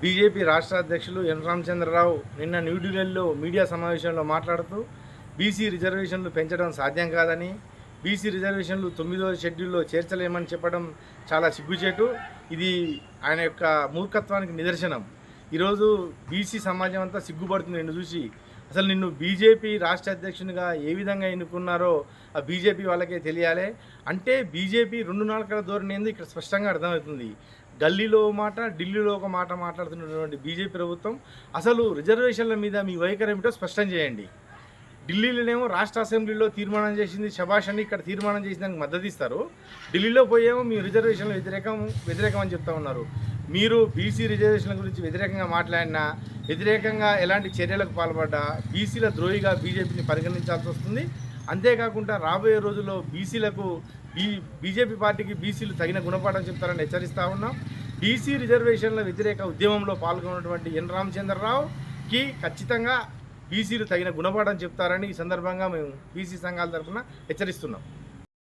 BJP రాష్ట్ర అధ్యక్షులు ఎన్ రామచంద్రరావు నిన్న న్యూఢిల్లీలో మీడియా సమావేశంలో మాట్లాడుతూ బీసీ రిజర్వేషన్లు పెంచడం సాధ్యం కాదని బీసీ రిజర్వేషన్లు తొమ్మిదో షెడ్యూల్లో చేర్చలేమని చెప్పడం చాలా సిగ్గుచేటు. ఇది ఆయన యొక్క మూర్ఖత్వానికి నిదర్శనం. ఈరోజు బీసీ సమాజం అంతా సిగ్గుపడుతుంది నిన్ను చూసి. అసలు నిన్ను బీజేపీ రాష్ట్ర అధ్యక్షునిగా ఏ విధంగా ఎన్నుకున్నారో ఆ బీజేపీ వాళ్ళకే తెలియాలి. అంటే బీజేపీ రెండు నాలుకల ధోరణి ఏంది ఇక్కడ స్పష్టంగా అర్థమవుతుంది. గల్లీలో మాట ఢిల్లీలో ఒక మాట మాట్లాడుతున్నటువంటి బీజేపీ ప్రభుత్వం అసలు రిజర్వేషన్ల మీద మీ వైఖరి ఏమిటో స్పష్టం చేయండి. ఢిల్లీలోనేమో రాష్ట్ర అసెంబ్లీలో తీర్మానం చేసింది శభాష్ అని ఇక్కడ తీర్మానం చేసిన దానికి మద్దతు ఇస్తారు. ఢిల్లీలో పోయేమో మీ రిజర్వేషన్ల వ్యతిరేకం వ్యతిరేకం అని చెప్తా ఉన్నారు. మీరు బీసీ రిజర్వేషన్ల గురించి వ్యతిరేకంగా మాట్లాడినా వ్యతిరేకంగా ఎలాంటి చర్యలకు పాల్పడ్డా బీసీల ద్రోహిగా బీజేపీని పరిగణించాల్సి వస్తుంది. అంతేకాకుండా రాబోయే రోజుల్లో బీసీలకు బీ బీజేపీ పార్టీకి బీసీలు తగిన గుణపాఠం చెప్తారని హెచ్చరిస్తా ఉన్నాం. బీసీ రిజర్వేషన్ల వ్యతిరేక ఉద్యమంలో పాల్గొన్నటువంటి ఎన్ రామచంద్రరావుకి ఖచ్చితంగా బీసీలు తగిన గుణపాఠం చెప్తారని ఈ సందర్భంగా మేము బీసీ సంఘాల తరఫున హెచ్చరిస్తున్నాం.